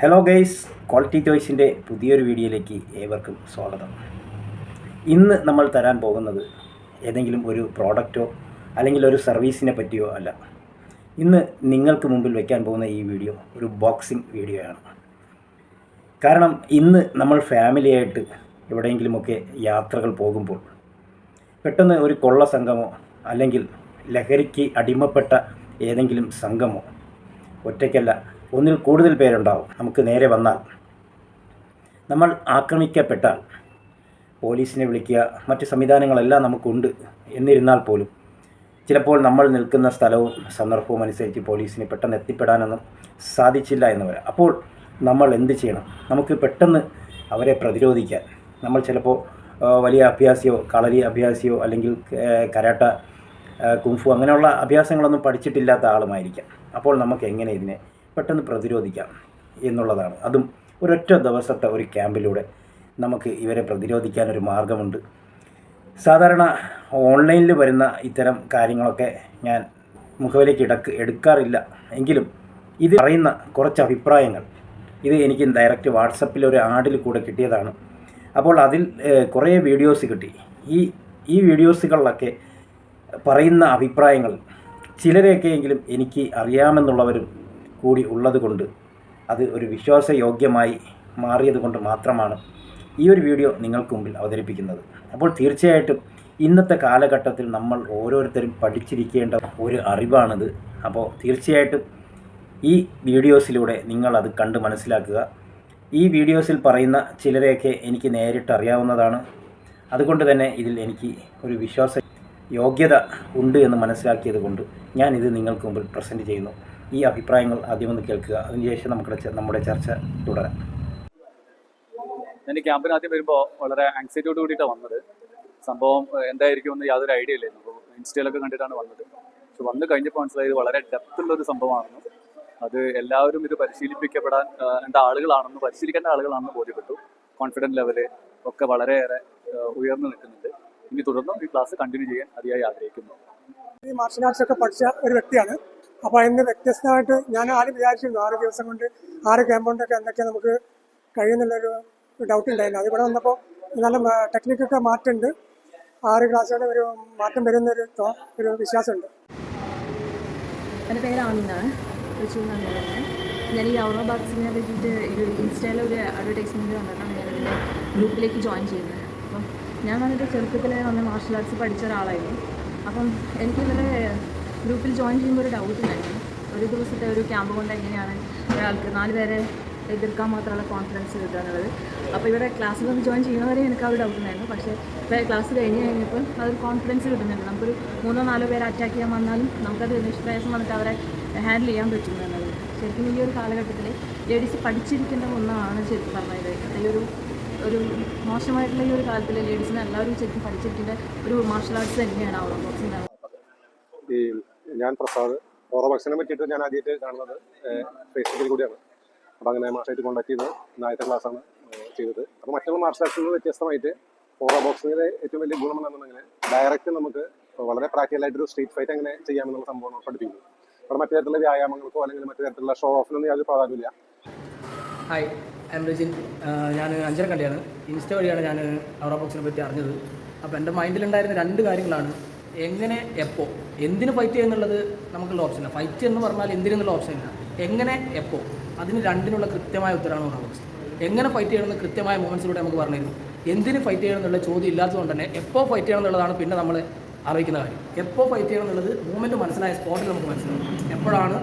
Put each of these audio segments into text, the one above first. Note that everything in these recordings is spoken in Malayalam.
ഹലോ ഗൈസ് ക്വാളിറ്റി ചോയ്സിന്റെ പുതിയൊരു വീഡിയോയിലേക്ക് ഏവർക്കും സ്വാഗതം. ഇന്ന് നമ്മൾ തരാൻ പോകുന്നത് ഏതെങ്കിലും ഒരു പ്രോഡക്റ്റോ അല്ലെങ്കിൽ ഒരു സർവീസിനെ പറ്റിയോ അല്ല. ഇന്ന് നിങ്ങൾക്ക് മുമ്പിൽ വയ്ക്കാൻ പോകുന്ന ഈ വീഡിയോ ഒരു ബോക്സിംഗ് വീഡിയോയാണ്. കാരണം ഇന്ന് നമ്മൾ ഫാമിലിയായിട്ട് എവിടെയെങ്കിലുമൊക്കെ യാത്രകൾ പോകുമ്പോൾ പെട്ടെന്ന് ഒരു കൊള്ള സംഘമോ അല്ലെങ്കിൽ ലഹരിക്ക് അടിമപ്പെട്ട ഏതെങ്കിലും സംഘമോ ഒറ്റയ്ക്കല്ല ഒന്നിൽ കൂടുതൽ പേരുണ്ടാവും. നമുക്ക് നേരെ വന്നാൽ. നമ്മൾ ആക്രമിക്കപ്പെട്ടാൽ പോലീസിനെ വിളിക്കുക മറ്റ് സംവിധാനങ്ങളെല്ലാം നമുക്കുണ്ട് എന്നിരുന്നാൽ പോലും. ചിലപ്പോൾ നമ്മൾ നിൽക്കുന്ന സ്ഥലവും സന്ദർഭവും അനുസരിച്ച് പോലീസിന് പെട്ടെന്ന് എത്തിപ്പെടാനൊന്നും സാധിച്ചില്ല എന്ന് വരാം അപ്പോൾ നമ്മൾ എന്ത് ചെയ്യണം? നമുക്ക് പെട്ടെന്ന് അവരെ പ്രതിരോധിക്കാൻ. നമ്മൾ ചിലപ്പോൾ വലിയ അഭ്യാസിയോ കളരി അഭ്യാസിയോ അല്ലെങ്കിൽ കരാട്ട കുംഫു അങ്ങനെയുള്ള അഭ്യാസങ്ങളൊന്നും പഠിച്ചിട്ടില്ലാത്ത ആളുമായിരിക്കാം. അപ്പോൾ നമുക്ക് എങ്ങനെ ഇതിനെ പെട്ടെന്ന് പ്രതിരോധിക്കാം എന്നുള്ളതാണ്. അതും ഒരൊറ്റ ദിവസത്തെ ഒരു ക്യാമ്പിലൂടെ നമുക്ക് ഇവരെ പ്രതിരോധിക്കാനൊരു മാർഗമുണ്ട്. സാധാരണ ഓൺലൈനിൽ വരുന്ന ഇത്തരം കാര്യങ്ങളൊക്കെ ഞാൻ മുഖവിലേക്ക് ഇടയ്ക്ക് എടുക്കാറില്ല. എങ്കിലും ഇത് പറയുന്ന കുറച്ച് അഭിപ്രായങ്ങൾ ഇത് എനിക്ക് ഡയറക്റ്റ് വാട്സപ്പിൽ ഒരു ആഡിൽ കൂടെ കിട്ടിയതാണ്. അപ്പോൾ അതിൽ കുറേ വീഡിയോസ് കിട്ടി. ഈ ഈ വീഡിയോസുകളിലൊക്കെ പറയുന്ന അഭിപ്രായങ്ങൾ ചിലരെയൊക്കെയെങ്കിലും എനിക്ക് അറിയാമെന്നുള്ളവരും കൂടി ഉള്ളതുകൊണ്ട് അത് ഒരു വിശ്വാസയോഗ്യമായി മാറിയതുകൊണ്ട് മാത്രമാണ് ഈ ഒരു വീഡിയോ നിങ്ങൾക്ക് മുമ്പിൽ അവതരിപ്പിക്കുന്നത്. അപ്പോൾ തീർച്ചയായിട്ടും ഇന്നത്തെ കാലഘട്ടത്തിൽ നമ്മൾ ഓരോരുത്തരും പഠിച്ചിരിക്കേണ്ട ഒരു അറിവാണിത്. അപ്പോൾ തീർച്ചയായിട്ടും ഈ വീഡിയോസിലൂടെ നിങ്ങൾ അത് കണ്ട് മനസ്സിലാക്കുക. ഈ വീഡിയോസിൽ പറയുന്ന ചിലരെയൊക്കെ എനിക്ക് നേരിട്ട് അറിയാവുന്നതാണ്. അതുകൊണ്ട് തന്നെ ഇതിൽ എനിക്ക് ഒരു വിശ്വാസ യോഗ്യത ഉണ്ട് എന്ന് മനസ്സിലാക്കിയത് കൊണ്ട് ഞാൻ ഇത് നിങ്ങൾക്ക് മുമ്പിൽ പ്രസന്റ് ചെയ്യുന്നു. ഈ അഭിപ്രായങ്ങൾ ആദ്യം ഒന്ന് കേൾക്കുക. അതിനുശേഷം നമുക്ക് നമ്മുടെ ചർച്ച തുടരാം. ഞാൻ ഈ ക്യാമ്പിന് ആദ്യം വരുമ്പോൾ വളരെ ആങ്സൈറ്റിയോട് കൂടിയിട്ടാണ് വന്നത്. സംഭവം എന്തായിരിക്കും എന്ന് യാതൊരു ഐഡിയ ഇല്ലായിരുന്നു. അപ്പോൾ ഇൻസ്റ്റയിലൊക്കെ കണ്ടിട്ടാണ് വന്നത്. പക്ഷെ വന്ന് കഴിഞ്ഞപ്പോൾ മനസ്സിലായത് വളരെ ഡെപ്ത് ഉള്ള ഒരു സംഭവമാണെന്ന് അത് എല്ലാവരും ഇത് പരിശീലിപ്പിക്കപ്പെടാൻ വേണ്ട ആളുകളാണെന്ന് പരിശീലിക്കേണ്ട ആളുകളാണെന്ന് ബോധ്യപ്പെട്ടു. കോൺഫിഡൻസ് ലെവൽ ഒക്കെ വളരെയേറെ ഉയർന്നു നിൽക്കുന്നുണ്ട്. ഇനി തുടർന്നും ഈ ക്ലാസ് കണ്ടിന്യൂ ചെയ്യാൻ അതിയായി ആഗ്രഹിക്കുന്നു. ഈ മാർഷൽ ആർട്സ് ഒക്കെ പഠിച്ച ഒരു വ്യക്തിയാണ് അപ്പോൾ അതിന് വ്യത്യസ്തമായിട്ട് ഞാൻ ആദ്യം വിചാരിച്ചിരുന്നു ആറ് ദിവസം കൊണ്ട് ആറ് ക്യാമ്പ് കൊണ്ടൊക്കെ എന്തൊക്കെ നമുക്ക് കഴിയുന്നുള്ളൊരു ഡൗട്ട് ഉണ്ടായിരുന്നു. അതിവിടെ വന്നപ്പോൾ നല്ല ടെക്നിക്കൊക്കെ മാറ്റമുണ്ട് ആറ് ക്ലാസ്സുകളുടെ ഒരു മാറ്റം വരുന്നൊരു ഒരു വിശ്വാസമുണ്ട്. എന്റെ പേര് ആമിനാണ് തൃശ്ശൂർ ഞാൻ ഈ ഔറോ ബാക്സിനെ പറ്റിയിട്ട് ഒരു ഇൻസ്റ്റയിൽ ഒരു അഡ്വർടൈസ്മെന്റ് വന്നിട്ടാണ് ഞാൻ ഇതിന്റെ ഗ്രൂപ്പിലേക്ക് ജോയിൻ ചെയ്യുന്നത്. അപ്പം ഞാൻ വന്നിട്ട് ചെറുപ്പത്തിൽ വന്ന് മാർഷൽ ആർട്സ് പഠിച്ച ഒരാളായിരുന്നു. അപ്പം എനിക്ക് ഇവരുടെ ഗ്രൂപ്പിൽ ജോയിൻ ചെയ്യുമ്പോൾ ഒരു ഡൗട്ട് ഉണ്ടായിരുന്നു. ഒരു ദിവസത്തെ ഒരു ക്യാമ്പ് കൊണ്ട് എങ്ങനെയാണ് ഒരാൾക്ക് നാല് പേരെ എതിർക്കാൻ മാത്രമുള്ള കോൺഫിഡൻസ് കിട്ടുക എന്നുള്ളത്. അപ്പോൾ ഇവിടെ ക്ലാസ്സിൽ വന്ന് ജോയിൻ ചെയ്യുന്നവരെ എനിക്ക് ആ ഒരു ഡൗട്ട് ഉണ്ടായിരുന്നു. പക്ഷേ ഇപ്പോൾ ക്ലാസ് കഴിഞ്ഞ് കഴിഞ്ഞപ്പോൾ അതൊരു കോൺഫിഡൻസ് കിട്ടുന്നുണ്ട്. നമുക്കൊരു മൂന്നോ നാലോ പേരെ അറ്റാക്ക് ചെയ്യാൻ വന്നാലും നമുക്കത് നിഷ്പ്രയാസം വന്നിട്ട് അവരെ ഹാൻഡിൽ ചെയ്യാൻ പറ്റുന്നു എന്നുള്ളത്. ശരിക്കും ഈ ഒരു കാലഘട്ടത്തിൽ ലേഡീസ് പഠിച്ചിരിക്കേണ്ട ഒന്നാണ് ശരിക്കും പറഞ്ഞത്. ഈ ഒരു ഒരു മോശമായിട്ടുള്ള ഈ ഒരു കാലത്തിൽ ലേഡീസിനെ എല്ലാവരും ശരിക്കും പഠിച്ചിരിക്കേണ്ട ഒരു മാർഷൽ ആർട്സ് തന്നെയാണ് അവർ ബോക്സിന്റെ ഞാൻ പ്രസാദ്. ഓറോ ഭക്ഷണം പറ്റിയിട്ട് ഞാൻ ആദ്യമായിട്ട് കാണുന്നത് ഫേസ്ബുക്കിൽ കൂടിയാണ്. അപ്പോൾ അങ്ങനെ മാഷായിട്ട് കോൺടാക്ട് ചെയ്ത് ആദ്യത്തെ ക്ലാസ്സാണ് ചെയ്തത്. അപ്പോൾ മറ്റുള്ള മാർഷൽ ആർട്സിൽ നിന്ന് വ്യത്യസ്തമായിട്ട് ഓറോ ബോക്സിങ്ങിലെ ഏറ്റവും വലിയ ഗുണം എന്നുണ്ടെങ്കിൽ ഡയറക്റ്റ് നമുക്ക് വളരെ പ്രാക്ടിക്കലായിട്ട് ഒരു സ്ട്രീറ്റ് ഫൈറ്റ് അങ്ങനെ ചെയ്യാമെന്നുള്ള സംഭവം പഠിപ്പിക്കുന്നു അവിടെ മറ്റു തരത്തിലുള്ള വ്യായാമങ്ങൾക്കോ അല്ലെങ്കിൽ മറ്റു തരത്തിലുള്ള ഷോ ഓഫിനൊന്നും യാതൊരു പ്രാധാന്യമില്ല ഹായ് ഐ രജിൻ ഞാൻ അഞ്ചരക്കണ്ടിയാണ്. ഇൻസ്റ്റ വഴിയാണ് ഞാൻ ഓറോ ബോക്സിനെ പറ്റി അറിഞ്ഞത്. അപ്പോൾ എന്റെ മൈൻഡിലുണ്ടായിരുന്ന രണ്ട് കാര്യങ്ങളാണ്. എങ്ങനെ എപ്പോൾ എന്തിന് ഫൈറ്റ് ചെയ്യുന്നുള്ളത് നമുക്കുള്ള ഓപ്ഷനില്ല ഫൈറ്റ് എന്ന് പറഞ്ഞാൽ എന്തിനെന്നുള്ള ഓപ്ഷനില്ല എങ്ങനെ എപ്പോൾ അതിന് രണ്ടിനുള്ള കൃത്യമായ ഉത്തരമാണ് പറഞ്ഞത് എങ്ങനെ ഫൈറ്റ് ചെയ്യണമെന്ന് കൃത്യമായ മൂമെൻസിലൂടെ നമുക്ക് പറഞ്ഞിരുന്നു എന്തിന് ഫൈറ്റ് ചെയ്യണം എന്നുള്ള ചോദ്യം ഇല്ലാത്തതുകൊണ്ട് തന്നെ എപ്പോൾ ഫൈറ്റ് ചെയ്യണം എന്നുള്ളതാണ് പിന്നെ നമ്മൾ അറിയിക്കുന്ന കാര്യം. എപ്പോൾ ഫൈറ്റ് ചെയ്യണം എന്നുള്ളത് മൂവ്മെന്റ് മനസ്സിലായ സ്പോട്ടിൽ നമുക്ക് മനസ്സിലാവും. എപ്പോഴാണ്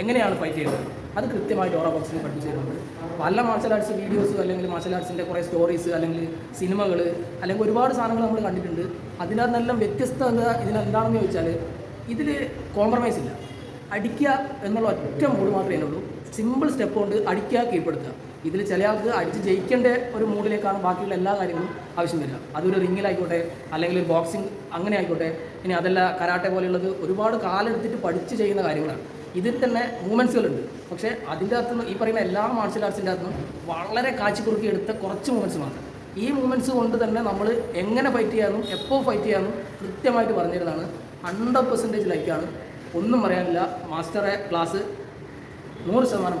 എങ്ങനെയാണ് ഫൈറ്റ് ചെയ്യുന്നത് അത് കൃത്യമായിട്ട് ഓരോ ബോക്സിൽ പഠിപ്പിച്ച് തരുന്നുണ്ട്. പല മാർഷൽ ആർട്സ് വീഡിയോസ് അല്ലെങ്കിൽ മാർഷൽ ആർട്സിന്റെ കുറേ സ്റ്റോറീസ് അല്ലെങ്കിൽ സിനിമകൾ അല്ലെങ്കിൽ ഒരുപാട് സാധനങ്ങൾ നമ്മൾ കണ്ടിട്ടുണ്ട്. അതിനകത്ത് നിന്നെല്ലാം വ്യത്യസ്ത എന്താ ഇതിനെന്താണെന്ന് ചോദിച്ചാൽ ഇതിൽ കോംപ്രമൈസ് ഇല്ല. അടിക്കുക എന്നുള്ള ഒറ്റ മൂഡ് മാത്രമേ ഉള്ളൂ. സിമ്പിൾ സ്റ്റെപ്പ് കൊണ്ട് അടിക്കുക കീഴ്പ്പെടുത്തുക ഇതിൽ ചില ആൾക്ക് അടിച്ച് ജയിക്കേണ്ട ഒരു മൂഡിലേക്കാണ് ബാക്കിയുള്ള എല്ലാ കാര്യങ്ങളും ആവശ്യം വരിക. അതൊരു റിങ്ങിലായിക്കോട്ടെ അല്ലെങ്കിൽ ഒരു ബോക്സിങ് അങ്ങനെ ആയിക്കോട്ടെ ഇനി അതല്ല കരാട്ടെ പോലെയുള്ളത് ഒരുപാട് കാലെടുത്തിട്ട് പഠിച്ച് ചെയ്യുന്ന കാര്യങ്ങളാണ്. ഇതിൽ തന്നെ മൂവ്മെന്റ്സുകളുണ്ട് പക്ഷേ അതിന്റെ അകത്തുനിന്ന് ഈ പറയുന്ന എല്ലാ മാർഷൽ ആർട്സിന്റെ അകത്തുനിന്നും വളരെ കാച്ചിക്കുറുക്കി എടുത്ത കുറച്ച് മൂവ്മെന്റ്സ് മാത്രം. ഈ മൂവ്മെന്റ്സ് കൊണ്ട് തന്നെ നമ്മൾ എങ്ങനെ ഫൈറ്റ് ചെയ്യാനും എപ്പോൾ ഫൈറ്റ് ചെയ്യാനും കൃത്യമായിട്ട് പറഞ്ഞിരുന്നതാണ് ഹൺഡ്രഡ് പെർസെന്റേജ് ലൈക്കാണ് ഒന്നും പറയാനില്ല. മാസ്റ്ററെ ക്ലാസ് നൂറ് ശതമാനം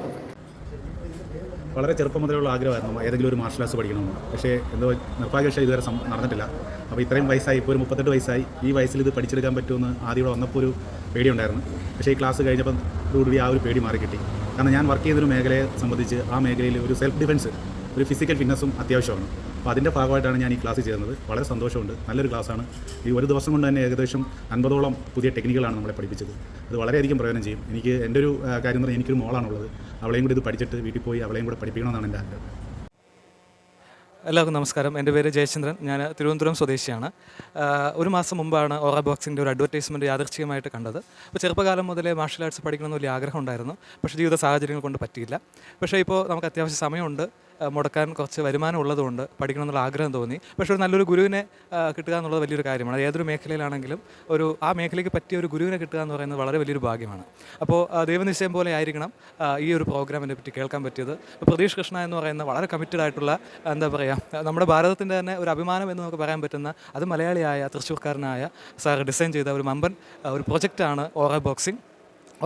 വളരെ ചെറുപ്പം മുതലുള്ള ആഗ്രഹമായിരുന്നു. ഏതെങ്കിലും ഒരു മാർഷൽ ആർട്സ് പഠിക്കണമെന്ന്. പക്ഷേ എന്തോ നിർഭാഗ്യവശാൽ ഇതുവരെ നടന്നിട്ടില്ല. അപ്പോൾ ഇത്രയും വയസ്സായി ഇപ്പോൾ ഒരു മുപ്പത്തെട്ട് വയസ്സായി ഈ വയസ്സിൽ ഇത് പഠിച്ചെടുക്കാൻ പറ്റുമെന്ന് ആദ്യം ഇവിടെ വന്നപ്പോൾ ഒരു പേടിയുണ്ടായിരുന്നു. പക്ഷേ ഈ ക്ലാസ് കഴിഞ്ഞപ്പം കൂടി ആ ഒരു പേടി മാറി കിട്ടി കാരണം ഞാൻ വർക്ക് ചെയ്തൊരു മേഖലയെ സംബന്ധിച്ച് ആ മേഖലയിൽ ഒരു സെൽഫ് ഡിഫൻസ് ഒരു ഫിസിക്കൽ ഫിറ്റ്നസ്സും അത്യാവശ്യമാണ്. അപ്പോൾ അതിന്റെ ഭാഗമായിട്ടാണ് ഞാൻ ഈ ക്ലാസ് ചേർന്നത്. വളരെ സന്തോഷമുണ്ട്. നല്ലൊരു ക്ലാസ്സാണ് ഈ ഒരു ദിവസം കൊണ്ട് തന്നെ ഏകദേശം അൻപതോളം പുതിയ ടെക്നിക്കുകളാണ് നമ്മളെ പഠിപ്പിച്ചത്. അത് വളരെയധികം പ്രയോജനം ചെയ്യും. എനിക്ക് എന്റെ ഒരു കാര്യം എന്ന് പറഞ്ഞാൽ എനിക്കൊരു മോളാണുള്ളത്. അവളെയും കൂടി ഇത് പഠിച്ചിട്ട് വീട്ടിൽ പോയി അവളെയും കൂടെ പഠിപ്പിക്കണമെന്നാണ് എന്റെ ആഗ്രഹം. എല്ലാവർക്കും നമസ്കാരം. എന്റെ പേര് ജയചന്ദ്രൻ. ഞാൻ തിരുവനന്തപുരം സ്വദേശിയാണ്. ഒരു മാസം മുമ്പാണ് ഓറ ബോക്സിന്റെ ഒരു അഡ്വർടൈസ്മെന്റ് യാദർച്ഛികമായിട്ട് കണ്ടത്. അപ്പോൾ ചെറുപ്പകാലം മുതലേ മാർഷൽ ആർട്സ് പഠിക്കണമെന്ന് വലിയ ആഗ്രഹം ഉണ്ടായിരുന്നു. പക്ഷേ ജീവിത സാഹചര്യങ്ങൾ കൊണ്ട് പറ്റിയില്ല. പക്ഷേ ഇപ്പോൾ നമുക്ക് അത്യാവശ്യം സമയമുണ്ട്. മുടക്കാൻ കുറച്ച് വരുമാനം ഉള്ളതുകൊണ്ട് പഠിക്കണം എന്നുള്ള ആഗ്രഹം തോന്നി. പക്ഷേ ഒരു നല്ലൊരു ഗുരുവിനെ കിട്ടുക എന്നുള്ളത് വലിയൊരു കാര്യമാണ്. ഏതൊരു മേഖലയിലാണെങ്കിലും ഒരു ആ മേഖലയ്ക്ക് പറ്റിയ ഒരു ഗുരുവിനെ കിട്ടുക എന്ന് പറയുന്നത് വളരെ വലിയൊരു ഭാഗ്യമാണ്. അപ്പോൾ ദൈവനിശ്ചയം പോലെ ആയിരിക്കണം ഈ ഒരു പ്രോഗ്രാമിനെ പറ്റി കേൾക്കാൻ പറ്റിയത്. പ്രതീഷ് കൃഷ്ണ എന്ന് പറയുന്ന വളരെ കമ്മിറ്റഡ് ആയിട്ടുള്ള എന്താ പറയുക നമ്മുടെ ഭാരതത്തിന്റെ തന്നെ ഒരു അഭിമാനം എന്ന് നമുക്ക് പറയാൻ പറ്റുന്ന അത് മലയാളിയായ തൃശ്ശൂർക്കാരനായ സാർ ഡിസൈൻ ചെയ്ത ഒരു മമ്പൻ ഒരു പ്രൊജക്റ്റാണ് ഓറ ബോക്സിംഗ്.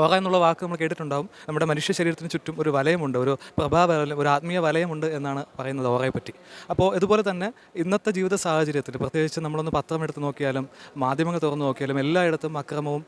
ഓറ എന്നുള്ള വാക്ക് നമ്മൾ കേട്ടിട്ടുണ്ടാവും. നമ്മുടെ മനുഷ്യ ശരീരത്തിന് ചുറ്റും ഒരു വലയമുണ്ട്. ഒരു പ്രഭാവ ഒരു ആത്മീയ വലയമുണ്ട് എന്നാണ് പറയുന്നത് ഓറയെ പറ്റി അപ്പോൾ ഇതുപോലെ തന്നെ ഇന്നത്തെ ജീവിത സാഹചര്യത്തിൽ പ്രത്യേകിച്ച് നമ്മളൊന്ന് പത്രം എടുത്ത് നോക്കിയാലും മാധ്യമങ്ങൾ തുറന്നു നോക്കിയാലും എല്ലായിടത്തും അക്രമവും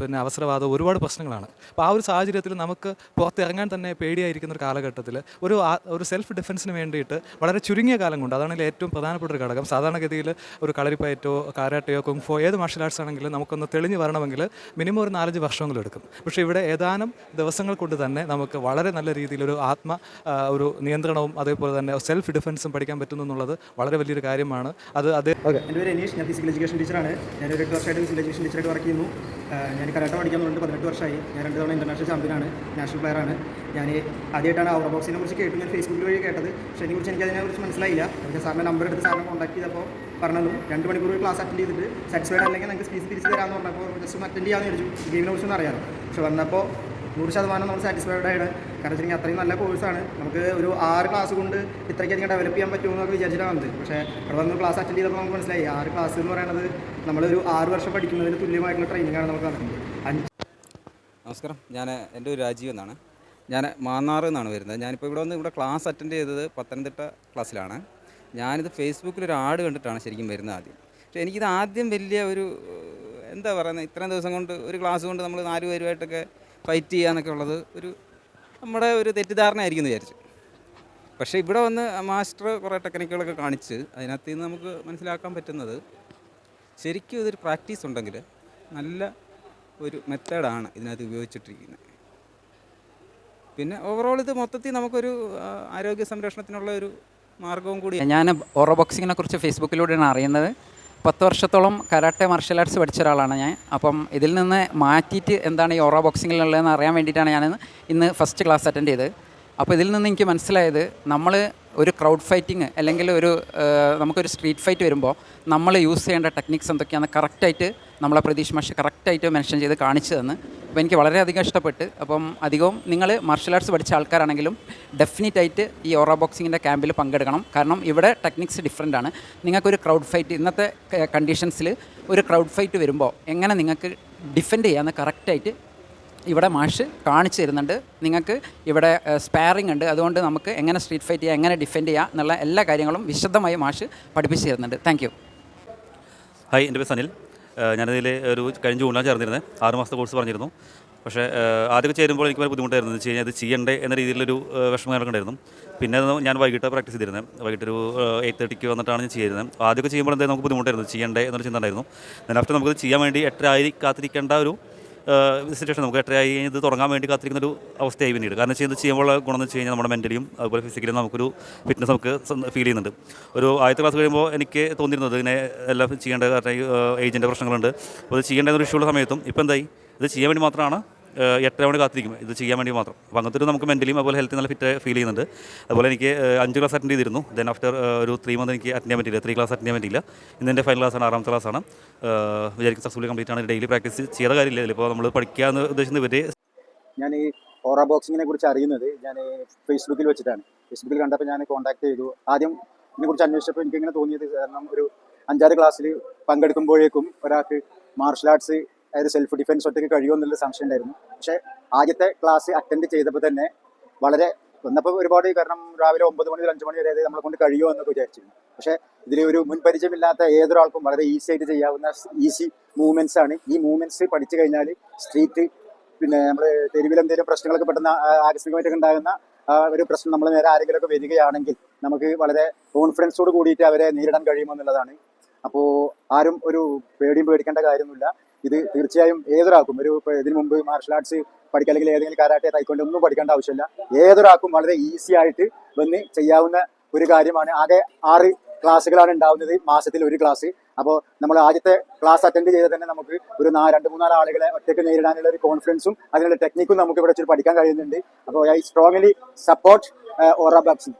പിന്നെ അവസരവാദവും ഒരുപാട് പ്രശ്നങ്ങളാണ്. അപ്പോൾ ആ ഒരു സാഹചര്യത്തിൽ നമുക്ക് പുറത്തിറങ്ങാൻ തന്നെ പേടിയായിരിക്കുന്ന ഒരു കാലഘട്ടത്തിൽ ഒരു ഒരു സെൽഫ് ഡിഫൻസിന് വേണ്ടിയിട്ട് വളരെ ചുരുങ്ങിയ കാലം കൊണ്ട് അതാണ് ഏറ്റവും പ്രധാനപ്പെട്ട ഒരു ഘടകം. സാധാരണഗതിയിൽ ഒരു കളരിപ്പയറ്റോ കാരാട്ടയോ കുങ്ഫോ ഏത് മാർഷൽ ആർട്സ് ആണെങ്കിലും നമുക്കൊന്ന് തെളിഞ്ഞു വരണമെങ്കിൽ മിനിമം ഒരു നാലഞ്ച് വർഷമെങ്കിലും എടുക്കും പക്ഷേ ഇവിടെ ഏതാനും ദിവസങ്ങൾ കൊണ്ട് തന്നെ നമുക്ക് വളരെ നല്ല രീതിയിൽ ഒരു ആത്മ ഒരു നിയന്ത്രണവും അതേപോലെ തന്നെ സെൽഫ് ഡിഫൻസും പഠിക്കാൻ പറ്റുന്നു എന്നുള്ളത് വളരെ വലിയൊരു കാര്യമാണ്. അത് അതേ എന്റെ പേര് അനീഷ്. ഞാൻ ഫിസിക്കൽ എഡ്യൂക്കേഷൻ ടീച്ചറാണ്. ഞാൻ ഒരു എട്ട് വർഷമായിട്ട് ഫിസിക്കൽ എഡ്യൂക്കേഷൻ ടീച്ചറായിട്ട് വർക്ക് ചെയ്യുന്നു. ഞാൻ കരാട്ട തുടങ്ങി പതിനെട്ട് വർഷമായി. ഞാൻ രണ്ട് തവണ ഇന്റർനാഷണൽ ചാമ്പ്യനാണ് നാഷണൽ പ്ലെയറാണ് ഞാൻ ആദ്യമായിട്ടാണ് ഔട്ട് ബോക്സിനെ കുറിച്ച് കേട്ടു. ഞാൻ ഫേസ്ബുക്കിൽ വഴി കേട്ടത്. പക്ഷേ അതിനെക്കുറിച്ച് എനിക്ക് അതിനെക്കുറിച്ച് മനസ്സിലായില്ല പക്ഷേ സാറിന്റെ നമ്പർ എടുത്ത് സാറിനെ കോൺടാക്ട് ചെയ്തപ്പോൾ പറഞ്ഞു രണ്ട് മണിക്കൂർ ക്ലാസ് അറ്റൻഡ് ചെയ്തിട്ട് സാറ്റിസ്ഫൈഡ് അല്ലെങ്കിൽ നമുക്ക് ഫീസ് തിരിച്ച് തരാമെന്ന് പറഞ്ഞപ്പോൾ ജസ്റ്റ് ഒന്ന് അറ്റൻഡ് ചെയ്യാമെന്ന് വിചാരിച്ചു. ഗെയിമിനെ കുറിച്ചൊന്നും അറിയാമോ പക്ഷെ വന്നപ്പോൾ നൂറ് ശതമാനം നമ്മൾ സാറ്റിസ്ഫൈഡ് ആണ് കാരണം വെച്ചാൽ അത്രയും നല്ല കോഴ്സാണ് നമുക്ക് ഒരു ആറ് ക്ലാസ് കൊണ്ട് ഇത്രയ്ക്കധികം ഡെവലപ്പ് ചെയ്യാൻ പറ്റുമോ പറ്റുമെന്നൊക്കെ വിചാരിച്ചിട്ടാണ് വന്നത്. പക്ഷേ അവിടെ വന്ന് ക്ലാസ് അറ്റൻഡ് ചെയ്തപ്പോൾ നമുക്ക് മനസ്സിലായി. ആറ് ക്ലാസ് എന്ന് പറയുന്നത് നമ്മളൊരു ആറ് വർഷം പഠിക്കുന്നതിന് തുല്യമായിട്ടുള്ള ട്രെയിനിങ് ആണ് നമുക്ക് നടക്കുന്നത് അഞ്ച് നമസ്കാരം. ഞാൻ എന്റെ ഒരു രാജീവ് എന്നാണ്. ഞാൻ മാന്നാറ് നിന്നാണ് വരുന്നത്. ഞാനിപ്പോൾ ഇവിടെ വന്ന് ഇവിടെ ക്ലാസ് അറ്റൻഡ് ചെയ്തത് പത്തനംതിട്ട ക്ലാസ്സിലാണ് ഞാനിത് ഫേസ്ബുക്കിൽ ഒരു ആഡ് കണ്ടിട്ടാണ് ശരിക്കും വരുന്നത് ആദ്യം. പക്ഷേ എനിക്കിത് ആദ്യം വലിയ ഒരു എന്താ പറയുന്നത് ഇത്രയും ദിവസം കൊണ്ട് ഒരു ക്ലാസ് കൊണ്ട് നമ്മൾ നാല് പേരുമായിട്ടൊക്കെ ഫൈറ്റ് ചെയ്യാന്നൊക്കെ ഉള്ളത് ഒരു നമ്മുടെ ഒരു തെറ്റിദ്ധാരണ ആയിരിക്കും എന്ന് വിചാരിച്ചു. പക്ഷേ ഇവിടെ വന്ന് മാസ്റ്റർ കുറേ ടെക്നിക്കുകളൊക്കെ കാണിച്ച് അതിനകത്ത് നിന്ന് നമുക്ക് മനസ്സിലാക്കാൻ പറ്റുന്നത് ശരിക്കും ഇതൊരു പ്രാക്ടീസ് ഉണ്ടെങ്കിൽ നല്ല ഒരു മെത്തേഡാണ് ഇതിനകത്ത് ഉപയോഗിച്ചിട്ടിരിക്കുന്നത്. പിന്നെ ഓവറോൾ ഇത് മൊത്തത്തിൽ നമുക്കൊരു ആരോഗ്യ സംരക്ഷണത്തിനുള്ള ഒരു മാർഗവും കൂടി. ഞാൻ ഓറോ ബോക്സിങ്ങിനെ കുറിച്ച് ഫേസ്ബുക്കിലൂടെയാണ് അറിയുന്നത്. പത്ത് വർഷത്തോളം കരാട്ടെ മാർഷ്യൽ ആർട്സ് പഠിച്ച ഒരാളാണ് ഞാൻ. അപ്പം ഇതിൽ നിന്ന് മാറ്റിയിട്ട് എന്താണ് ഈ ഓറോ ബോക്സിങ്ങിലുള്ളതെന്ന് അറിയാൻ വേണ്ടിയിട്ടാണ് ഞാൻ ഇന്ന് ഫസ്റ്റ് ക്ലാസ് അറ്റൻഡ് ചെയ്തത്. അപ്പോൾ ഇതിൽ നിന്ന് എനിക്ക് മനസ്സിലായത് നമ്മൾ ഒരു ക്രൗഡ് ഫൈറ്റിങ് അല്ലെങ്കിൽ ഒരു നമുക്കൊരു സ്ട്രീറ്റ് ഫൈറ്റ് വരുമ്പോൾ നമ്മൾ യൂസ് ചെയ്യേണ്ട ടെക്നിക്സ് എന്തൊക്കെയാണെന്ന് കറക്റ്റായിട്ട് നമ്മളെ പ്രതീഷ് മാഷ് കറക്റ്റായിട്ട് മെൻഷൻ ചെയ്ത് കാണിച്ചു തന്ന്. അപ്പോൾ എനിക്ക് വളരെയധികം ഇഷ്ടപ്പെട്ട്. അപ്പം അധികവും നിങ്ങൾ മാർഷൽ ആർട്സ് പഠിച്ച ആൾക്കാരാണെങ്കിലും ഡെഫിനറ്റ് ആയിട്ട് ഈ ഓറ ബോക്സിങ്ങിന്റെ ക്യാമ്പിൽ പങ്കെടുക്കണം. കാരണം ഇവിടെ ടെക്നിക്സ് ഡിഫറെന്റ് ആണ്. നിങ്ങൾക്കൊരു ക്രൗഡ് ഫൈറ്റ് ഇന്നത്തെ കണ്ടീഷൻസിൽ ഒരു ക്രൗഡ് ഫൈറ്റ് വരുമ്പോൾ എങ്ങനെ നിങ്ങൾക്ക് ഡിഫെൻഡ് ചെയ്യാമെന്ന് കറക്റ്റായിട്ട് ഇവിടെ മാഷ് കാണിച്ചു തരുന്നുണ്ട്. നിങ്ങൾക്ക് ഇവിടെ സ്പാറിംഗ് ഉണ്ട്. അതുകൊണ്ട് നമുക്ക് എങ്ങനെ സ്ട്രീറ്റ് ഫൈറ്റ് ചെയ്യാം എങ്ങനെ ഡിഫെൻഡ് ചെയ്യാം എന്നുള്ള എല്ലാ കാര്യങ്ങളും വിശദമായി മാഷ് പഠിപ്പിച്ചു തരുന്നുണ്ട്. താങ്ക് ഹായ് എന്റെ പേര് സനിൽ. ഞാനതിൽ ഒരു കഴിഞ്ഞ ജൂണിലാണ് ചേർന്നിരുന്നത്. ആറ് മാസത്തെ കോഴ്സ് പറഞ്ഞിരുന്നു. പക്ഷേ ആദ്യം ചേരുമ്പോൾ എനിക്ക് വളരെ ബുദ്ധിമുട്ടായിരുന്നു. എന്ന് വെച്ച് കഴിഞ്ഞാൽ അത് ചെയ്യണ്ടേ എന്ന രീതിയിലൊരു വിഷമം നടക്കണ്ടായിരുന്നു പിന്നെ ഞാൻ വൈകിട്ട് പ്രാക്ടീസ് ചെയ്തിരുന്നത്. വൈകിട്ടൊരു എയ്റ്റ് തേർട്ടിക്ക് വന്നിട്ടാണ് ഞാൻ ചെയ്യുന്നത് ആദ്യമൊക്കെ ചെയ്യുമ്പോൾ എന്തായാലും നമുക്ക് ബുദ്ധിമുട്ടായിരുന്നു. ചെയ്യണ്ടേ എന്നൊരു ചിന്ത ഉണ്ടായിരുന്നു. then നമുക്ക് ചെയ്യാൻ വേണ്ടി എട്ടര ആയി കാത്തിരിക്കേണ്ട ഒരു സിറ്റുവേഷൻ നമുക്ക് എട്ടരയായി ഇത് തുടങ്ങാൻ വേണ്ടി കാത്തിരിക്കുന്ന ഒരു അവസ്ഥയായി പിന്നീട്. കാരണം ഇത് ചെയ്യുമ്പോൾ ഗുണം വെച്ച് കഴിഞ്ഞാൽ നമ്മുടെ മെന്റലിയും അതുപോലെ ഫിസിക്കലും നമുക്കൊരു ഫിറ്റ്നസ് നമുക്ക് ഫീൽ ചെയ്യുന്നുണ്ട്. ഒരു ആദ്യത്തെ ക്ലാസ് കഴിയുമ്പോൾ എനിക്ക് തോന്നിയിരുന്നത് ഇങ്ങനെ എല്ലാം ചെയ്യേണ്ട കാരണം ഏജിന്റെ പ്രശ്നങ്ങളുണ്ട്. അപ്പോൾ ഇത് ചെയ്യേണ്ടതെന്ന് ഒരു ഇഷ്യൂ സമയത്തും ഇപ്പോൾ എന്തായി? ഇത് ചെയ്യാൻ വേണ്ടി മാത്രമാണ് എട്ടര മണി കാത്തിരിക്കും. ഇത് ചെയ്യാൻ വേണ്ടി മാത്രം. അപ്പോൾ അങ്ങനത്തെ നമുക്ക് മെന്റലിയും അതുപോലെ ഹെൽത്തി നല്ല ഫിറ്റ് ഫീൽ ചെയ്യുന്നുണ്ട്. അതുപോലെ എനിക്ക് അഞ്ച് ക്ലാസ് അറ്റൻഡ് ചെയ്തിരുന്നു. ദെൻ ആഫ്റ്റർ ഒരു ത്രീ മന്ത് എനിക്ക് അറ്റൻഡ് ചെയ്യാൻ പറ്റില്ല ത്രീ ക്ലാസ് അറ്റൻഡ് ചെയ്യാൻ പറ്റിയില്ല. ഇന്ന് എന്റെ ഫൈനൽ ക്ലാസ്സാണ് ആറാമത്തെ ക്ലാസ്സാണ് വിചാരിക്കും സക്സസ്ഫുള്ളി കംപ്ലീറ്റ് ആണ്. ഡെയിലി പ്രാക്ടീസ് ചെയ്ത കാര്യമില്ല. ഇതിലിപ്പോൾ നമ്മൾ പഠിക്കാമെന്ന് ഉദ്ദേശിക്കുന്ന ഇവരെ ഞാൻ ഈ ഹോറ ബോക്സിങ്ങിനെ കുറിച്ച് അറിയുന്നത് ഞാൻ ഫേസ്ബുക്കിൽ വെച്ചിട്ടാണ്. ഫേസ്ബുക്കിൽ കണ്ടപ്പോൾ ഞാൻ കോൺടാക്ട് ചെയ്തു. ആദ്യം ഇതിനെക്കുറിച്ച് അന്വേഷിച്ചപ്പോൾ എനിക്ക് ഇങ്ങനെ തോന്നിയത് കാരണം ഒരു അഞ്ചാറ് ക്ലാസ്സിൽ പങ്കെടുക്കുമ്പോഴേക്കും ഒരാൾക്ക് മാർഷൽ ആർട്സ് അതായത് സെൽഫ് ഡിഫെൻസ് ഒറ്റയ്ക്ക് കഴിയുമോ എന്നുള്ള സംശയം ഉണ്ടായിരുന്നു. പക്ഷേ ആദ്യത്തെ ക്ലാസ് അറ്റൻഡ് ചെയ്തപ്പോൾ തന്നെ വളരെ വന്നപ്പോൾ ഒരുപാട് കാരണം രാവിലെ ഒമ്പത് മണി അഞ്ച് മണി വരെ നമ്മളെ കൊണ്ട് കഴിയുമോ എന്നൊക്കെ വിചാരിച്ചിരുന്നു. പക്ഷേ ഇതിൽ ഒരു മുൻപരിചയമില്ലാത്ത ഏതൊരാൾക്കും വളരെ ഈസി ആയിട്ട് ചെയ്യാവുന്ന ഈസി മൂവ്മെന്റ്സ് ആണ്. ഈ മൂവ്മെന്റ്സ് പഠിച്ചു കഴിഞ്ഞാൽ സ്ട്രീറ്റ് പിന്നെ നമ്മൾ തെരുവിൽ എന്തെങ്കിലും പ്രശ്നങ്ങളൊക്കെ പെട്ടെന്ന് ആകസ്മികമായിട്ടൊക്കെ ഉണ്ടാകുന്ന ഒരു പ്രശ്നം നമ്മൾ നേരെ ആരെങ്കിലുമൊക്കെ വരികയാണെങ്കിൽ നമുക്ക് വളരെ കോൺഫിഡൻസോട് കൂടിയിട്ട് അവരെ നേരിടാൻ കഴിയുമെന്നുള്ളതാണ് അപ്പോൾ ആരും ഒരു പേടിയും പേടിക്കേണ്ട കാര്യമൊന്നുമില്ല. ഇത് തീർച്ചയായും ഏതൊരാൾക്കും ഒരു ഇതിനു മുമ്പ് മാർഷൽ ആർട്സ് പഠിക്കുക അല്ലെങ്കിൽ ഏതെങ്കിലും കാരാട്ടെ തൈക്കൊണ്ട് ഒന്നും പഠിക്കേണ്ട ആവശ്യമില്ല. ഏതൊരാൾക്കും വളരെ ഈസി ആയിട്ട് വന്ന് ചെയ്യാവുന്ന ഒരു കാര്യമാണ്. ആകെ ആറ് ക്ലാസ്സുകളാണ് ഉണ്ടാവുന്നത് മാസത്തിൽ ഒരു ക്ലാസ് അപ്പോൾ നമ്മൾ ആദ്യത്തെ ക്ലാസ് അറ്റൻഡ് ചെയ്ത് തന്നെ നമുക്ക് ഒരു നാല് രണ്ട് മൂന്നാൽ ആളുകളെ ഒറ്റയ്ക്ക് നേരിടാനുള്ള ഒരു കോൺഫിഡൻസും അതിനുള്ള ടെക്നിക്കും നമുക്ക് ഇവിടെ വെച്ച് പഠിക്കാൻ കഴിയുന്നുണ്ട്. അപ്പോൾ ഐ സ്ട്രോങ്ലി സപ്പോർട്ട് ഓറ ബാക്സ്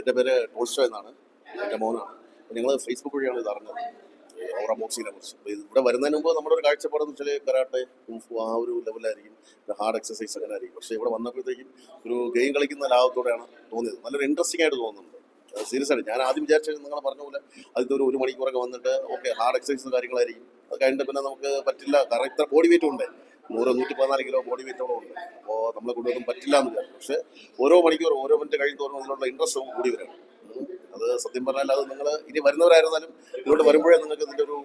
എന്റെ പേര് ടോൾസ്റ്റോ എന്നാണ്. എന്റെ മോനാണ്. ഞങ്ങൾ ഫേസ്ബുക്ക് വഴിയാണ് ഇത് അറിഞ്ഞത്. ഈ ഓറ ബോക്സിങ്ങിനെ കുറിച്ച് ഇവിടെ വരുന്നതിന് മുമ്പ് നമ്മുടെ ഒരു കാഴ്ചപ്പാടെന്ന് വെച്ചാൽ കരാട്ടെ ആ ഒരു ലെവലായിരിക്കും ഹാർഡ് എക്സസൈസ് അങ്ങനെ ആയിരിക്കും. പക്ഷേ ഇവിടെ വന്നപ്പോഴത്തേക്കും ഒരു ഗെയിം കളിക്കുന്ന ലാഭത്തോടെയാണ് തോന്നിയത്. നല്ലൊരു ഇൻട്രസ്റ്റിംഗ് ആയിട്ട് തോന്നുന്നുണ്ട്. സീരിയസ് ആയിട്ട്. ഞാൻ ആദ്യം വിചാരിച്ചത് നിങ്ങൾ പറഞ്ഞ പോലെ ആദ്യത്തെ ഒരു ഒരു മണിക്കൂറൊക്കെ വന്നിട്ട് ഓക്കെ ഹാർഡ് എക്സസൈസ് കാര്യങ്ങളായിരിക്കും. അത് കഴിഞ്ഞിട്ട് പിന്നെ നമുക്ക് പറ്റില്ല. കാരണം ഇത്ര ബോഡി വെയിറ്റും ഉണ്ട്. നൂറ് നൂറ്റി പതിനാല് കിലോ ബോഡി വെയിറ്റോളം ഉണ്ട് അപ്പോൾ നമ്മളെ കൊണ്ടൊന്നും പറ്റില്ല എന്ന് പക്ഷേ ഓരോ മണിക്കൂർ ഓരോ മിനിറ്റ് കഴിഞ്ഞ് തോന്നുന്നതിനുള്ള ഇൻട്രസ്റ്റ് കൂടി വരണം. ഉം. അത് സത്യം പറഞ്ഞാൽ അത് നിങ്ങൾ ഇനി വരുന്നവരായിരുന്നാലും ഇങ്ങോട്ട് വരുമ്പോഴേ നിങ്ങൾക്ക് ഇതിന്റെ ഒരു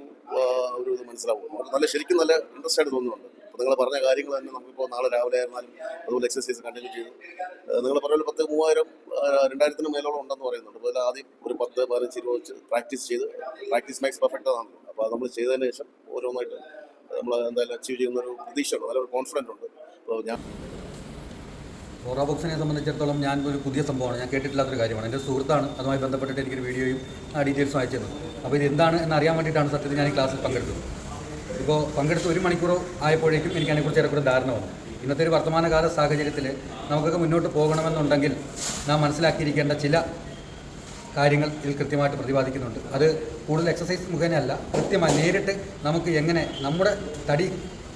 ഒരു ഇത് മനസ്സിലാവും. നല്ല ശരിക്കും നല്ല ഇൻട്രസ്റ്റ് ആയിട്ട് തോന്നുന്നുണ്ട്. അപ്പോൾ നിങ്ങൾ പറഞ്ഞ കാര്യങ്ങൾ തന്നെ നമുക്കിപ്പോൾ നാളെ രാവിലെ ആയിരുന്നാലും അതുപോലെ എക്സസൈസ് കണ്ടിന്യൂ ചെയ്ത് നിങ്ങൾ പറഞ്ഞ പത്ത് മൂവായിരം രണ്ടായിരത്തിന് മേലോളം ഉണ്ടെന്ന് പറയുന്നുണ്ട്. അതുപോലെ ആദ്യം ഒരു പത്ത് പതിനഞ്ച് ഇരുപത് വെച്ച് പ്രാക്ടീസ് ചെയ്ത് പ്രാക്ടീസ് മാക്സ് പെർഫെക്റ്റ് ആണ് അപ്പോൾ അത് നമ്മൾ ചെയ്തതിന് ശേഷം ഓരോന്നായിട്ട് നമ്മൾ എന്തായാലും അച്ചീവ് ചെയ്യുന്ന ഒരു പ്രതീക്ഷയുണ്ട്. നല്ലൊരു കോൺഫിഡന്റ് ഉണ്ട്. അപ്പോൾ ഞാൻ ഓറ ബോക്സിനെ സംബന്ധിച്ചിടത്തോളം ഞാൻ ഒരു പുതിയ സംഭവമാണ്. ഞാൻ കേട്ടിട്ടില്ലാത്തൊരു കാര്യമാണ്. എന്റെ സുഹൃത്താണ് അതുമായി ബന്ധപ്പെട്ടിട്ട് എനിക്കൊരു വീഡിയോയും ആ ഡീറ്റെയിൽസും അയച്ചു തന്നു അപ്പോൾ ഇത് എന്താണ് എന്ന് അറിയാൻ വേണ്ടിയിട്ടാണ് സത്യത്തിൽ ഞാൻ ഈ ക്ലാസ്സിൽ പങ്കെടുത്തത്. ഇപ്പോൾ പങ്കെടുത്ത് ഒരു മണിക്കൂർ ആയപ്പോഴേക്കും എനിക്ക് അതിനെക്കുറിച്ച് ഏറെക്കുറെ ധാരണ വന്നു. ഇന്നത്തെ ഒരു വർത്തമാനകാല സാഹചര്യത്തിൽ നമുക്കൊക്കെ മുന്നോട്ട് പോകണമെന്നുണ്ടെങ്കിൽ നാം മനസ്സിലാക്കിയിരിക്കേണ്ട ചില കാര്യങ്ങൾ ഇതിൽ കൃത്യമായിട്ട് പ്രതിപാദിക്കുന്നുണ്ട്. അത് കൂടുതൽ എക്സസൈസ് മുഖേനയല്ല കൃത്യമായി നേരിട്ട് നമുക്ക് എങ്ങനെ നമ്മുടെ തടി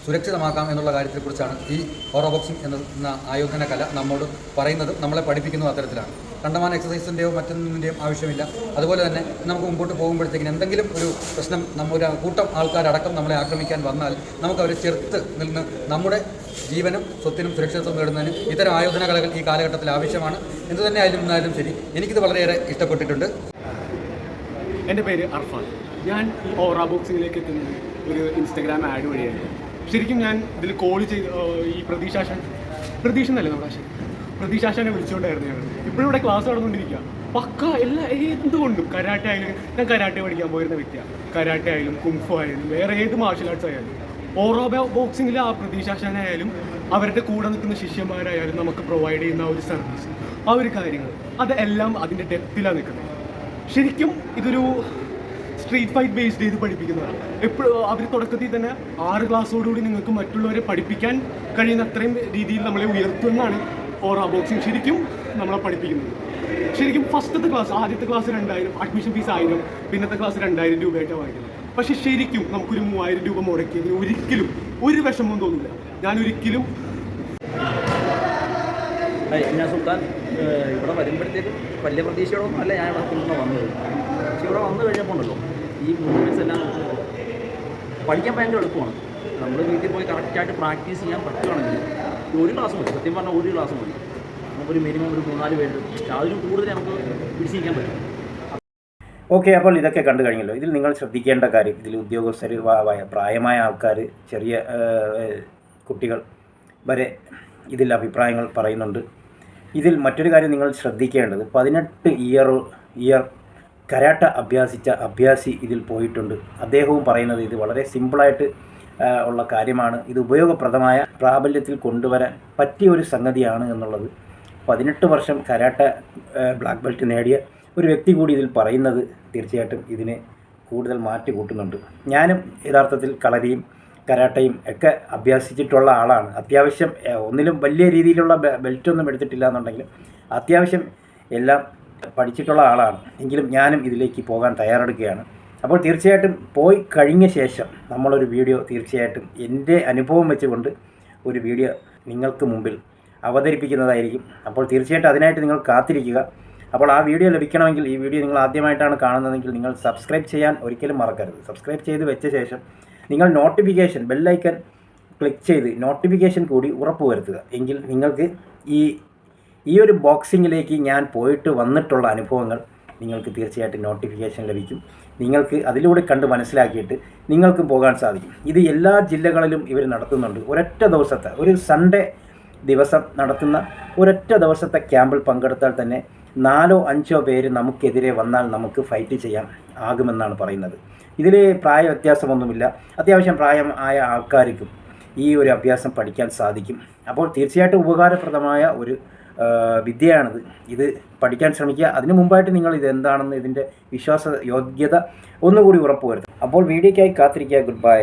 സുരക്ഷിതമാക്കാം എന്നുള്ള കാര്യത്തെക്കുറിച്ചാണ് ഈ ഹോറോ ബോക്സിംഗ് എന്ന ആയോധന കല നമ്മോട് പറയുന്നതും നമ്മളെ പഠിപ്പിക്കുന്നതും അത്തരത്തിലാണ്. കണ്ടമാന എക്സസൈസിന്റെയോ മറ്റൊന്നിന്റെയും ആവശ്യമില്ല. അതുപോലെ തന്നെ നമുക്ക് മുമ്പോട്ട് പോകുമ്പോഴത്തേക്കിന് എന്തെങ്കിലും ഒരു പ്രശ്നം നമ്മുടെ കൂട്ടം ആൾക്കാരടക്കം നമ്മളെ ആക്രമിക്കാൻ വന്നാൽ നമുക്ക് അവരെ ചെറുത്ത് നിന്ന് നമ്മുടെ ജീവനും സ്വത്തിനും സുരക്ഷിതത്വം നേടുന്നതിന് ഇത്തരം ആയോധന കലകൾ ഈ കാലഘട്ടത്തിൽ ആവശ്യമാണ്. എന്തു തന്നെ ആയാലും എന്നാലും ശരി എനിക്കിത് വളരെയേറെ ഇഷ്ടപ്പെട്ടിട്ടുണ്ട്. എന്റെ പേര് അർഫാൻ. ഞാൻ ഓറ ബോക്സിംഗിലേക്ക് എത്തുന്നത് ഒരു ഇൻസ്റ്റഗ്രാം ആഡ് വഴിയായിരുന്നു. ശരിക്കും ഞാൻ ഇതിൽ കോൾ ചെയ്ത് ഈ പ്രതീക്ഷാശൻ പ്രതീക്ഷ എന്നല്ലേ നമ്മുടെ ആശയം പ്രതീക്ഷാശാനെ വിളിച്ചുകൊണ്ടായിരുന്നു ഞങ്ങൾ ഇപ്പോഴും ഇവിടെ ക്ലാസ് നടന്നുകൊണ്ടിരിക്കുക. പക്ക എല്ലാ എന്തുകൊണ്ടും കരാട്ടെ ആയാലും ഞാൻ കരാട്ടെ പഠിക്കാൻ പോയിരുന്ന വ്യക്തിയാണ് കരാട്ടെ ആയാലും കുംഫു ആയാലും വേറെ ഏത് മാർഷൽ ആർട്സ് ആയാലും ഓറോ ബോക്സിങ്ങിൽ ആ പ്രതീക്ഷാശാനായാലും അവരുടെ കൂടെ നിൽക്കുന്ന ശിഷ്യന്മാരായാലും നമുക്ക് പ്രൊവൈഡ് ചെയ്യുന്ന ആ ഒരു സർവീസ് ആ ഒരു കാര്യങ്ങൾ അതെല്ലാം അതിന്റെ ഡെപ്തിലാണ് നിൽക്കുന്നത്. ശരിക്കും ഇതൊരു സ്ട്രീറ്റ് ഫൈറ്റ് ബേസ്ഡ് ചെയ്ത് പഠിപ്പിക്കുന്നതാണ്. എപ്പോഴും അവർ തുടക്കത്തിൽ തന്നെ ആറ് ക്ലാസ്സോടുകൂടി നിങ്ങൾക്ക് മറ്റുള്ളവരെ പഠിപ്പിക്കാൻ കഴിയുന്ന അത്രയും രീതിയിൽ നമ്മളെ ഉയർത്തുമെന്നാണ് ഓറ ബോക്സിങ് ശരിക്കും നമ്മളെ പഠിപ്പിക്കുന്നത്. ശരിക്കും ഫസ്റ്റത്തെ ക്ലാസ് ആദ്യത്തെ ക്ലാസ് രണ്ടായിരം അഡ്മിഷൻ ഫീസ് ആയിരം പിന്നത്തെ ക്ലാസ് രണ്ടായിരം രൂപയായിട്ട് വാങ്ങിക്കുന്നത്. പക്ഷേ ശരിക്കും നമുക്കൊരു മൂവായിരം രൂപ മുടക്കിയതിന് ഒരിക്കലും ഒരു വിഷമം തോന്നില്ല ഞാൻ ഒരിക്കലും ഞാൻ സുൽത്താൻ ഇവിടെ വരുമ്പോഴത്തേക്കും വലിയ പ്രതീക്ഷയോടൊന്നും അല്ല ഞാൻ ഇവിടെ കൊണ്ടുവന്ന് വന്നത്. പക്ഷെ ഇവിടെ വന്നു കഴിഞ്ഞപ്പോൾ ഉണ്ടല്ലോ ഈ മൂവ്മെന്റ്സ് എല്ലാം പഠിക്കാൻ ഭയങ്കര എളുപ്പമാണ്. നമ്മൾ വീട്ടിൽ പോയി കറക്റ്റായിട്ട് പ്രാക്ടീസ് ചെയ്യാൻ പറ്റുകയാണെങ്കിൽ ഒരു ക്ലാസ് മതി. സത്യം പറഞ്ഞാൽ ഒരു ക്ലാസ് മതി. നമുക്കൊരു മിനിമം ഒരു മൂന്നാൽ പേര് അതിലും കൂടുതൽ നമുക്ക് പിടിച്ചിരിക്കാൻ പറ്റും. ഓക്കെ അപ്പോൾ ഇതൊക്കെ കണ്ടു കഴിഞ്ഞല്ലോ. ഇതിൽ നിങ്ങൾ ശ്രദ്ധിക്കേണ്ട കാര്യം ഇതിൽ ഉദ്യോഗസ്ഥർ പ്രായമായ ആൾക്കാർ ചെറിയ കുട്ടികൾ വരെ ഇതിൽ അഭിപ്രായങ്ങൾ പറയുന്നുണ്ട്. ഇതിൽ മറ്റൊരു കാര്യം നിങ്ങൾ ശ്രദ്ധിക്കേണ്ടത് പതിനെട്ട് ഇയർ ഇയർ കരാട്ട അഭ്യാസിച്ച അഭ്യാസി ഇതിൽ പോയിട്ടുണ്ട്. അദ്ദേഹവും പറയുന്നത് ഇത് വളരെ സിമ്പിളായിട്ട് ഉള്ള കാര്യമാണ്. ഇത് ഉപയോഗപ്രദമായ പ്രാബല്യത്തിൽ കൊണ്ടുവരാൻ പറ്റിയ ഒരു സംഗതിയാണ് എന്നുള്ളത്. പതിനെട്ട് വർഷം കരാട്ട ബ്ലാക്ക് ബെൽറ്റ് നേടിയ ഒരു വ്യക്തി കൂടി ഇതിൽ പറയുന്നത് തീർച്ചയായിട്ടും ഇതിനെ കൂടുതൽ മാറ്റി കൂട്ടുന്നുണ്ട്. ഞാനും യഥാർത്ഥത്തിൽ കളരിയും കരാട്ടയും ഒക്കെ അഭ്യസിച്ചിട്ടുള്ള ആളാണ്. അത്യാവശ്യം ഒന്നിലും വലിയ രീതിയിലുള്ള ബെൽറ്റ് ബെൽറ്റൊന്നും എടുത്തിട്ടില്ല എന്നുണ്ടെങ്കിലും അത്യാവശ്യം എല്ലാം പഠിച്ചിട്ടുള്ള ആളാണ്. എങ്കിലും ഞാനും ഇതിലേക്ക് പോകാൻ തയ്യാറെടുക്കുകയാണ്. അപ്പോൾ തീർച്ചയായിട്ടും പോയി കഴിഞ്ഞ ശേഷം നമ്മളൊരു വീഡിയോ തീർച്ചയായിട്ടും എന്റെ അനുഭവം വെച്ചുകൊണ്ട് ഒരു വീഡിയോ നിങ്ങൾക്ക് മുമ്പിൽ അവതരിപ്പിക്കുന്നതായിരിക്കും. അപ്പോൾ തീർച്ചയായിട്ടും അതിനായിട്ട് നിങ്ങൾ കാത്തിരിക്കുക. അപ്പോൾ ആ വീഡിയോ ലഭിക്കണമെങ്കിൽ ഈ വീഡിയോ നിങ്ങൾ ആദ്യമായിട്ടാണ് കാണുന്നതെങ്കിൽ നിങ്ങൾ സബ്സ്ക്രൈബ് ചെയ്യാൻ ഒരിക്കലും മറക്കരുത്. സബ്സ്ക്രൈബ് ചെയ്ത് വെച്ച ശേഷം നിങ്ങൾ നോട്ടിഫിക്കേഷൻ ബെല്ലൈക്കൻ ക്ലിക്ക് ചെയ്ത് നോട്ടിഫിക്കേഷൻ കൂടി ഉറപ്പുവരുത്തുക. എങ്കിൽ നിങ്ങൾക്ക് ഈ ഈ ഒരു ബോക്സിങ്ങിലേക്ക് ഞാൻ പോയിട്ട് വന്നിട്ടുള്ള അനുഭവങ്ങൾ നിങ്ങൾക്ക് തീർച്ചയായിട്ടും നോട്ടിഫിക്കേഷൻ ലഭിക്കും. നിങ്ങൾക്ക് അതിലൂടെ കണ്ട് മനസ്സിലാക്കിയിട്ട് നിങ്ങൾക്കും പോകാൻ സാധിക്കും. ഇത് എല്ലാ ജില്ലകളിലും ഇവർ നടത്തുന്നുണ്ട്. ഒരൊറ്റ ദിവസത്തെ ഒരു സൺഡേ ദിവസം നടത്തുന്ന ഒരൊറ്റ ദിവസത്തെ ക്യാമ്പിൽ പങ്കെടുത്താൽ തന്നെ നാലോ അഞ്ചോ പേര് നമുക്കെതിരെ വന്നാൽ നമുക്ക് ഫൈറ്റ് ചെയ്യാൻ ആകുമെന്നാണ് പറയുന്നത്. ഇതിൽ പ്രായ വ്യത്യാസമൊന്നുമില്ല അത്യാവശ്യം പ്രായം ആയ ആൾക്കാർക്കും ഈ ഒരു അഭ്യാസം പഠിക്കാൻ സാധിക്കും. അപ്പോൾ തീർച്ചയായിട്ടും ഉപകാരപ്രദമായ ഒരു വിദ്യയാണിത്. ഇത് പഠിക്കാൻ ശ്രമിക്കുക. അതിനു മുമ്പായിട്ട് നിങ്ങൾ ഇത് എന്താണെന്ന് ഇതിന്റെ വിശ്വാസ യോഗ്യത ഒന്നുകൂടി ഉറപ്പുവരുത്തും അപ്പോൾ വീഡിയോയ്ക്കായി കാത്തിരിക്കുക. Good bye